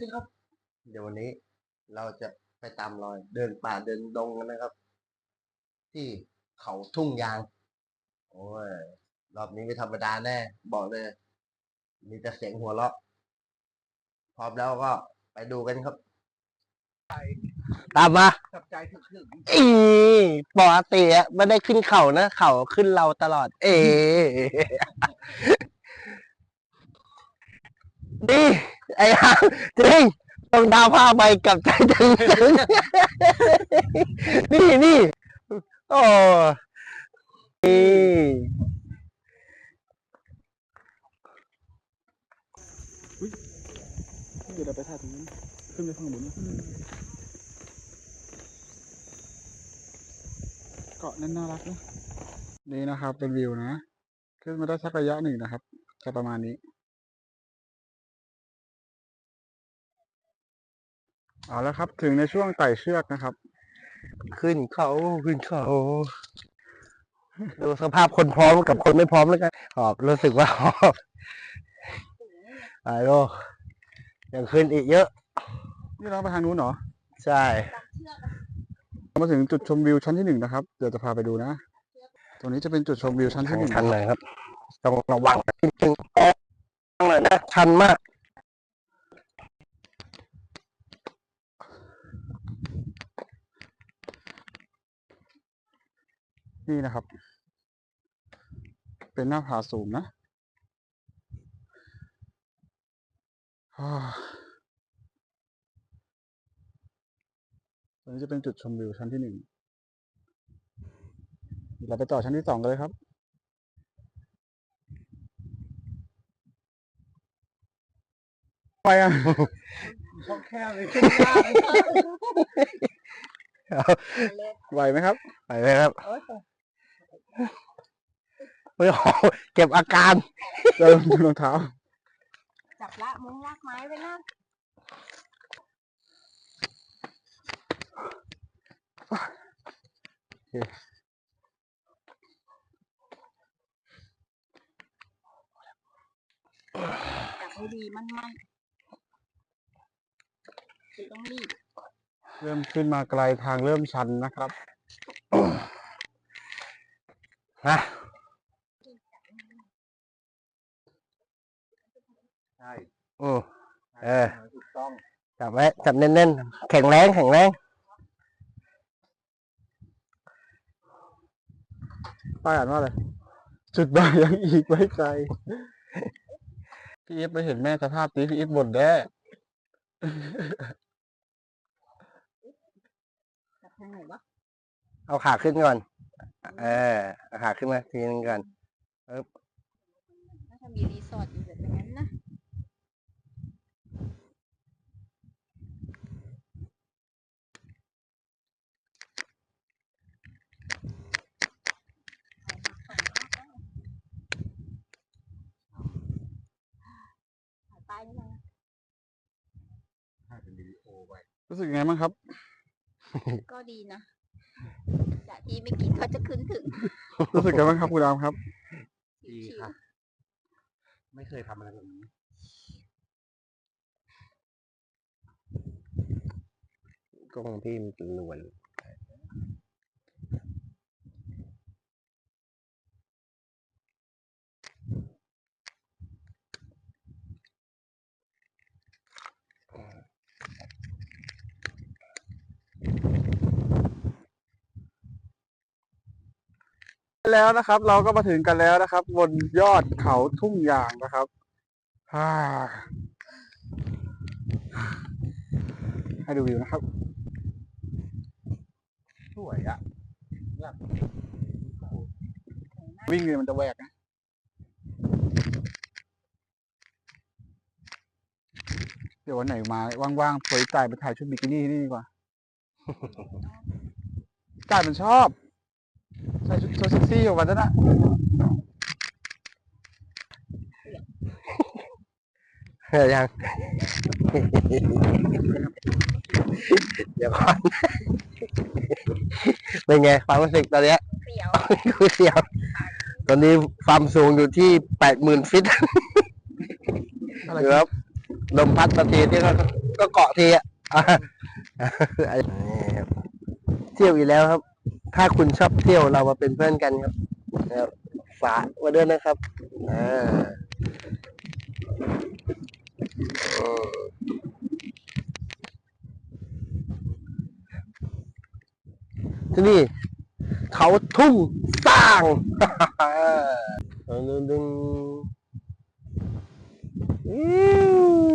สิครับ เดี๋ยววันนี้เราจะไปตามรอยเดินป่าเดินดงกันนะครับ ที่เขาทุ่งยาง โอ้ยรอบนี้ไม่ธรรมดาแน่ บอกเลย มีแต่เสียงหัวเราะพร้อมแล้วก็ไปดูกันครับ ตามมาจับใจถึงถึงอีปกติอะไม่ได้ขึ้นเขานะ เขาขึ้นเราตลอด เอนี่ ไอ้ห่าจริงต้องดาวผ้าใบกับใจถึงถึงนี่นี่โอ้นี่เดี๋ยวเราไปถ่ายตรงนั้นขึ้นไปข้างบนนะเกาะนั้นน่ารักนะนี่นะครับเป็นวิวนะ ขึ้นมาได้สักระยะหนึ่งนะครับจะประมาณนี้ เอาแล้วครับ ถึงในช่วงไต่เชือกนะครับ ขึ้นเขาขึ้นเขาดูสภาพคนพร้อมกับคนไม่พร้อมแล้วกันหอบรู้สึกว่าหอบไอ้โลยังขึ้นอีกเยอะ นี่เราไปทางนู้นเหรอ ใช่เรามาถึงจุดชมวิวชั้นที่หนึ่งนะครับ เดี๋ยวจะพาไปดูนะ ตรงนี้จะเป็นจุดชมวิวชั้นทาที่งหนึ่งชันนะหน่อยครับ ต้องระวังนิดนึงต้องหน่อยนะชันมาก นี่นะครับ เป็นหน้าผาสูงนะอ่าตรงนี้จะเป็นจุดชมวิวชั้นที่หนึ่งเดี๋ยวเราไปต่อชั้นที่สองกันเลยครับ ไปอะช่องแคบเลยขึ้นยากไหวไหมครับ ไปไหมครับไม่โอ้โห เก็บอาการเดินดูรองเท้า จับละมุงลากไม้ไว้นะจับให้ดีมันมันคือต้องรีบ เริ่มขึ้นมาไกลทางเริ่มชันนะครับฮะ ช่อืมเออถูกต้องจับไว้จับแน่นๆแข็งแรงแข็งแรงป้ายอ่านว่าอะไรจุดหมายยังอีกไม่ไกลพี่อีฟไปเห็นแม่สภาพนี้พี่อีฟบ่นแด้จับทางไหนวะเอาขาขึ้นก่อน เออเอาขาขึ้นมาทีนึงก่อนถ้าจะมีรีสอร์ทอยู่แบบนั้นนะ ถ่ายป้ายนี่มานะ รู้สึกยังไงบ้างครับ ก็ดีนะจากที่ไม่คิดเขาจะขึ้นถึงรู้สึกยังไงบ้างครับคุณดามครับ ดีชิวค่ะ ไม่เคยทำอะไรแบบนี้ กล้องพี่มันเป็น แล้วนะครับ เราก็มาถึงกันแล้วนะครับ บนยอดเขาทุ่งยางนะครับฮ่าให้ดูวิวนะครับ สวยอะวิ่งเลยมันจะแหวกนะเดี๋ยววันไหนมาว่างๆเผยจ่ายไปถ่ายชุดบิกินี่ที่นี่ดีกว่าจ่ายมันชอบ ใส่ชุดโซเซ็กซี่ของมันนั่นนะเออยัง เดี๋ยวก่อน เป็นไงความรู้สึกตอนเนี้ยเปรี้ยวคือเสียว ตอนนี้ความสูงอยู่ที่แปดหมื่นฟิตอะไรครับลมพัดมาทีนี่ก็ก็เกาะทีอะนี่ครับเที่ยวอีกแล้วครับ ถ้าคุณชอบเที่ยวเรามาเป็นเพื่อนกันครับนะครับฝากมาด้วยนะครับอ่าที่นี่ เขาทุ่งสร้างดึงดึงอี